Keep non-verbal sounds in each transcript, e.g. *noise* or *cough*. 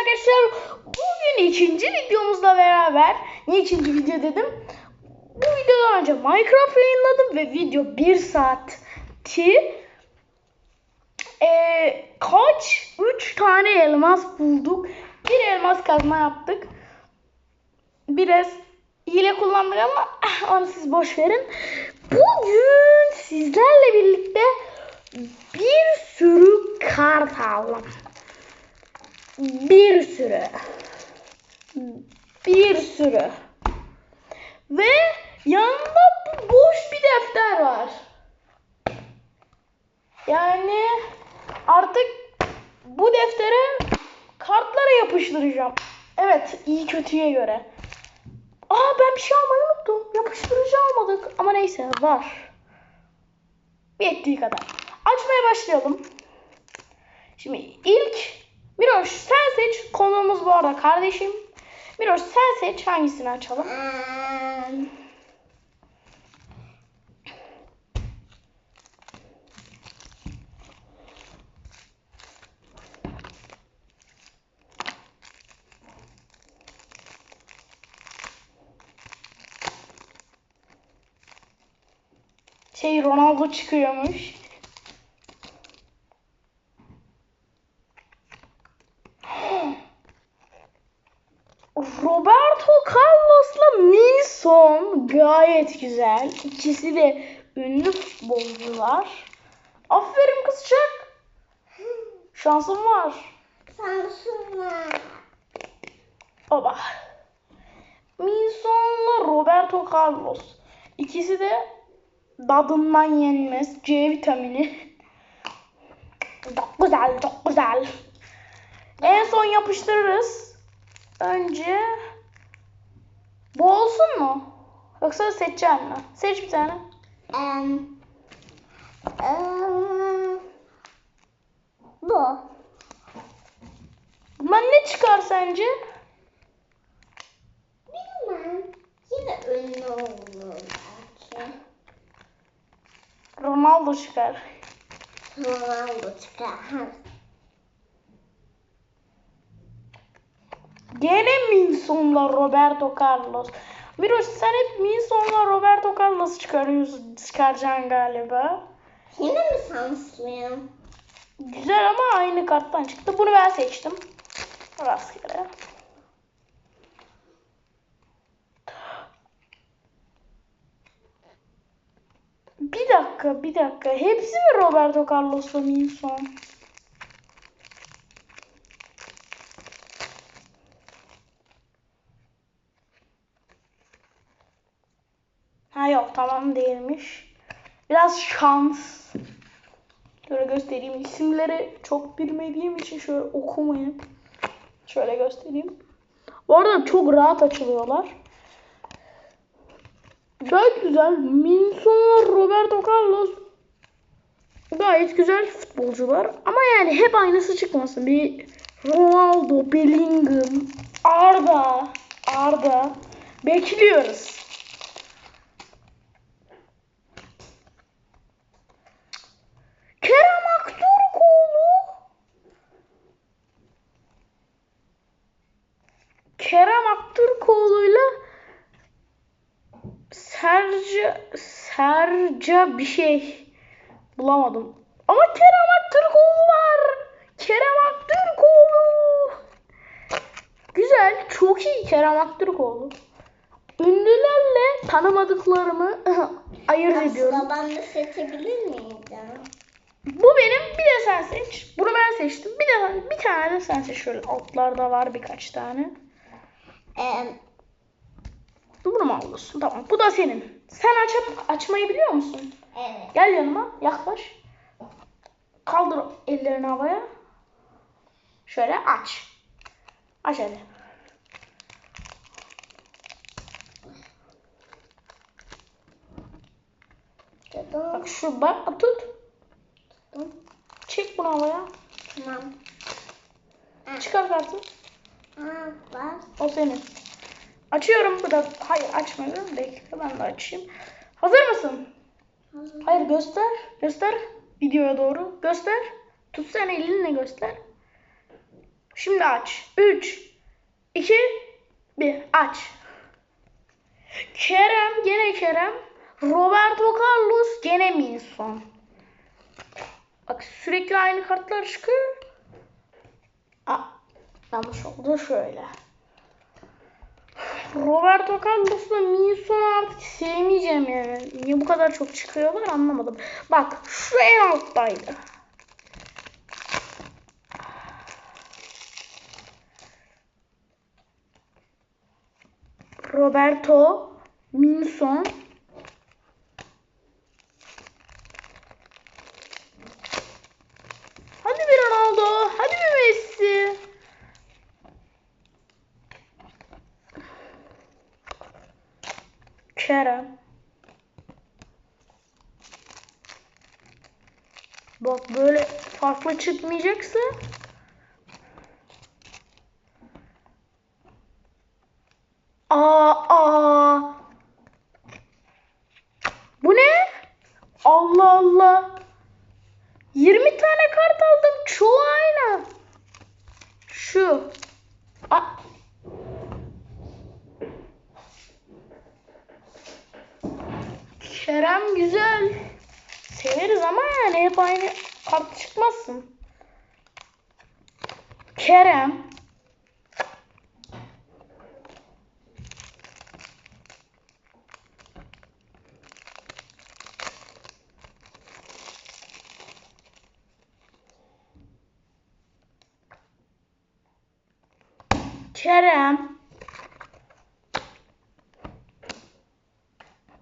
arkadaşlar. Bugün ikinci videomuzla beraber niye ikinci video dedim? Bu videodan önce Minecraft yayınladım ve video 1 saatti. Ee, kaç? 3 tane elmas bulduk. Bir elmas kazma yaptık. Biraz hile kullandık ama *laughs* onu siz boş verin. Bugün sizlerle birlikte bir sürü kart aldım. Bir sürü. Bir sürü. Ve yanında boş bir defter var. Yani artık bu deftere kartlara yapıştıracağım. Evet, iyi kötüye göre. Aa ben bir şey almayı unuttum. Yapıştırıcı almadık. Ama neyse var. Yettiği kadar. Açmaya başlayalım. Şimdi ilk Miroş sen seç. Konuğumuz bu arada kardeşim. Miroş sen seç hangisini açalım? Şey Ronaldo çıkıyormuş. Roberto Carlos'la Minson gayet güzel. İkisi de ünlü futbolcular. Aferin kızcak. Şansın var. Samsun'a. Baba. Minson'la Roberto Carlos. İkisi de dadından yenmez. C vitamini. Çok güzel, çok güzel. En son yapıştırırız. Önce bu olsun mu? Yoksa seçeceğim mi? Seç bir tane. Em, em, bu. Bundan ne çıkar sence? Bilmem. Yine ünlü olur belki. Ronaldo çıkar. Ronaldo çıkar. Gene Minson'la Roberto Carlos. Miroş sen hep Minson'la Roberto Carlos çıkarıyorsun, çıkaracaksın galiba. Yine mi şanslıyım? Güzel ama aynı karttan çıktı. Bunu ben seçtim. Rastgele. Bir dakika, bir dakika. Hepsi mi Roberto Carlos'la Minson? Ha tamam değilmiş. Biraz şans. Şöyle göstereyim. İsimleri çok bilmediğim için şöyle okumayın. Şöyle göstereyim. Bu arada çok rahat açılıyorlar. Gayet güzel. Minson, Roberto Carlos gayet güzel futbolcular. Ama yani hep aynısı çıkmasın. Bir Ronaldo, Bellingham, Arda, Arda bekliyoruz. Kerem Aktürkoğlu. Kerem Aktürkoğlu'yla Serca Serca bir şey bulamadım. Ama Kerem Aktürkoğlu var. Kerem Aktürkoğlu. Güzel, çok iyi Kerem Aktürkoğlu. Ünlülerle tanımadıklarımı *laughs* ayırt ediyorum. Aslında ben de seçebilir miydim? Bu benim bir de sen seç. Bunu ben seçtim. Bir de bir tane de sen seç. Şöyle altlarda var birkaç tane. Em, Bunu mu alıyorsun? Tamam. Bu da senin. Sen açıp açmayı biliyor musun? evet. Gel yanıma. Yaklaş. Kaldır ellerini havaya. Şöyle aç. Aç hadi. Bak şu bak tut. Çek bunu havaya. Tamam. Çıkar kartı. O senin. Açıyorum. Bu da hayır açmadım. Bekle ben de açayım. Hazır mısın? Hazır. Hayır göster. Göster. Videoya doğru. Göster. Tutsana elinle göster. Şimdi aç. 3, 2, 1. Aç. Kerem, gene Kerem. Roberto Carlos, gene Minson. Bak sürekli aynı kartlar çıkıyor. Aa, yanlış oldu şöyle. Roberto Carlos'la Minson'u artık sevmeyeceğim yani. Niye bu kadar çok çıkıyorlar anlamadım. Bak şu en alttaydı. Roberto Minson Hadi bir Ronaldo, hadi bir Messi. Kerem. Bak böyle farklı çıkmayacaksa Aa, aa. Bu ne? Allah Allah. 20 tane kart aldım. Çoğu aynı. Şu. A Kerem güzel. Severiz ama yani hep aynı kart çıkmasın. Kerem. Kerem.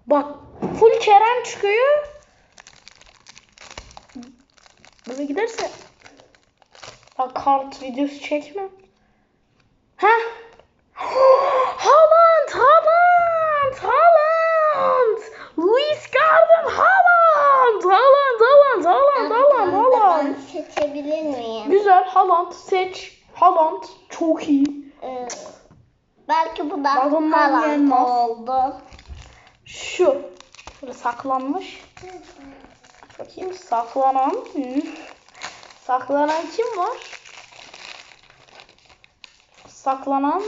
Bak full Kerem çıkıyor. Böyle giderse kart videosu çekme. Ha? Haaland, Haaland, Haaland. Luis Garden, Haaland, Haaland, Haaland, Haaland, Haaland, Haaland. Seçebilir miyim? Güzel Haaland seç. Haaland çok iyi. Ee, belki bu da Haaland oldu. Şu. Böyle saklanmış. Bakayım saklanan. Saklanan kim var? Saklanan.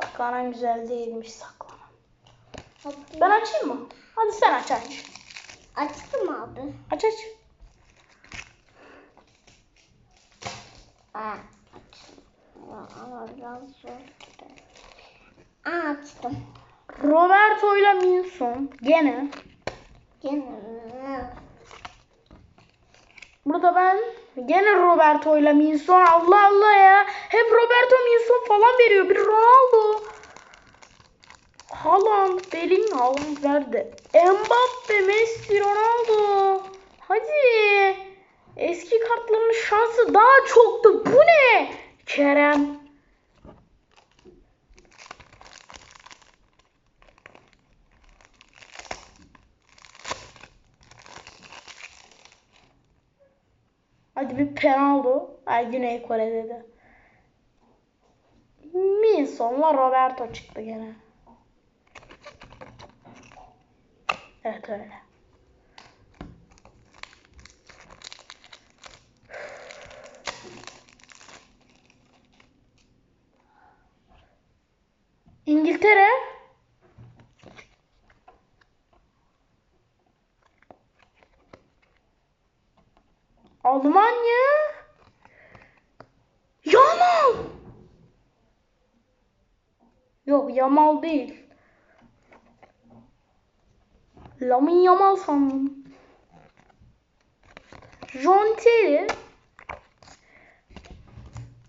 Saklanan güzel değilmiş saklanan. Ben açayım mı? Hadi sen aç aç. Açtım abi. Aç aç. Aa, açtım. Ama biraz zor. Aa, açtım. Roberto ile Minson. Gene. Gene. Burada ben gene Roberto ile Minson. Allah Allah ya. Hep Roberto Minson falan veriyor. Bir Ronaldo. Haaland, Bellingham verdi. Mbappe, Messi, Ronaldo. Hadi. Eski kartların şansı daha çoktu. Bu ne? Kerem. Hadi bir Penaldo. Ay Güney Kore'de de. Minson'la Roberto çıktı gene. Evet öyle. İngiltere. Almanya. Yamal. Yok Yamal değil. Lamin Yamal sandım. John Terry.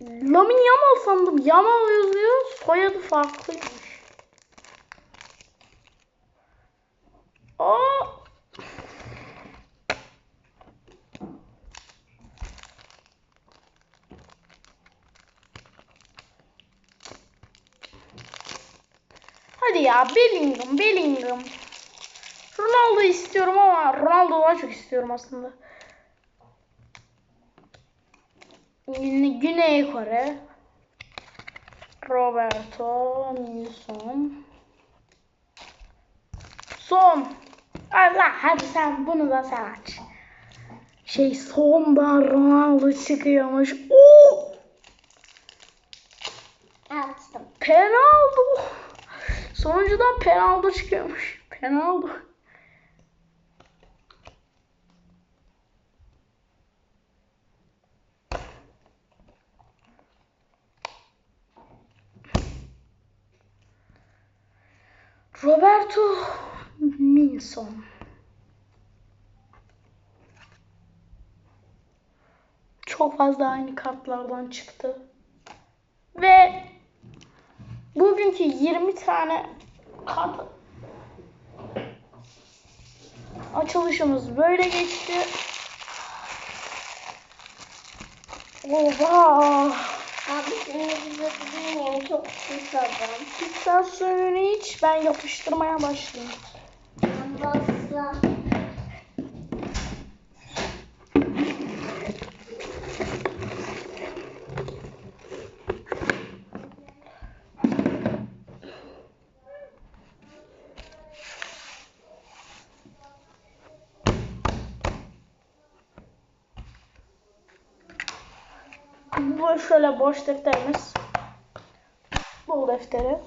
Lamin Yamal sandım. Yamal yazıyor. Soyadı farklıymış. Aa. Hadi ya Bellingham, Bellingham. Ronaldo istiyorum ama Ronaldo daha çok istiyorum aslında. Güney Kore. Roberto Minson. Son. Allah hadi sen bunu da sen aç. Şey sonda Ronaldo çıkıyormuş. Oo! Açtım. Penaldo. Sonuncudan penaldo çıkıyormuş. Penaldo. Roberto Minson. Çok fazla aynı kartlardan çıktı. Ve bugünkü 20 tane kart açılışımız böyle geçti. Oha! Abi bilmiyorum çok susadım. Sen suyunu iç ben yapıştırmaya başlayayım. Basla. Şöyle boş defterimiz. Bu defteri.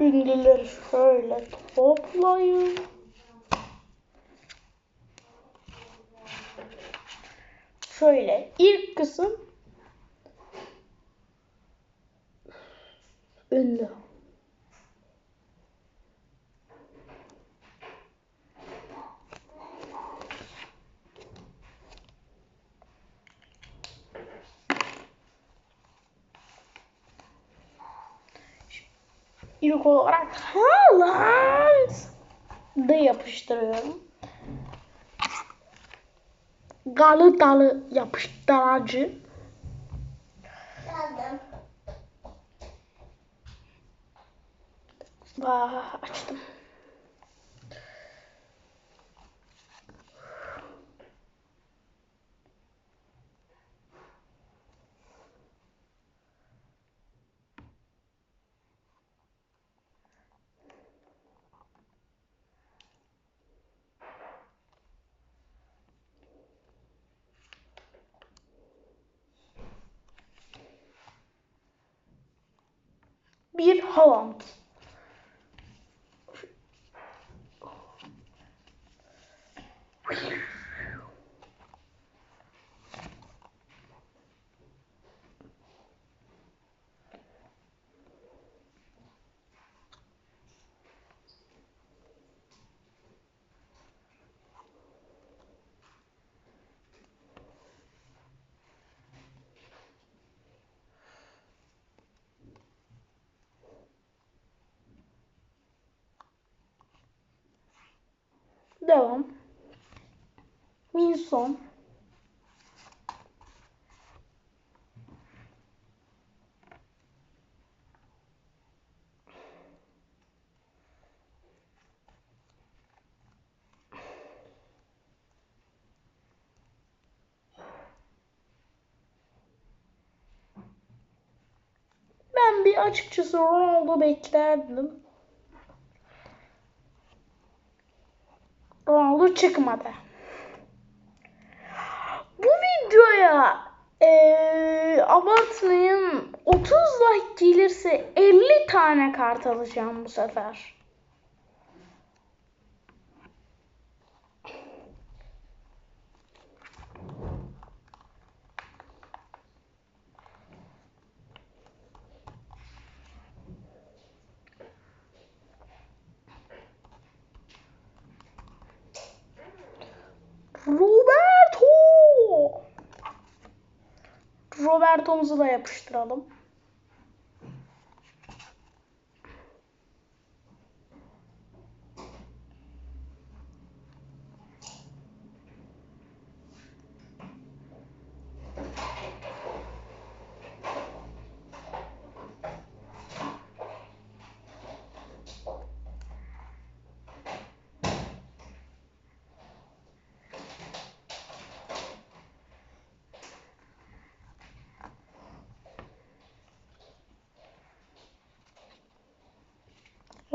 Ünlüleri şöyle toplayın. Şöyle ilk kısım ünlü. İlk olarak Haaland yapıştırıyorum. Galatalı yapıştırıcı. Geldim. Vah açtım. Bir Devam. Minson. Ben bir açıkçası Ronaldo beklerdim. Çıkmadı. Bu videoya eee abartmayın 30 like gelirse 50 tane kart alacağım bu sefer. Roberto. Roberto'muzu da yapıştıralım.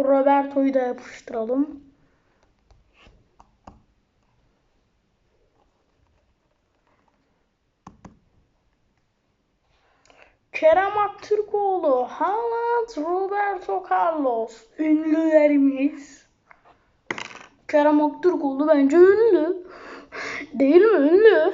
Roberto'yu da yapıştıralım. Kerem Aktürkoğlu, Haaland, Roberto Carlos. Ünlülerimiz. Kerem Aktürkoğlu bence ünlü. Değil mi ünlü?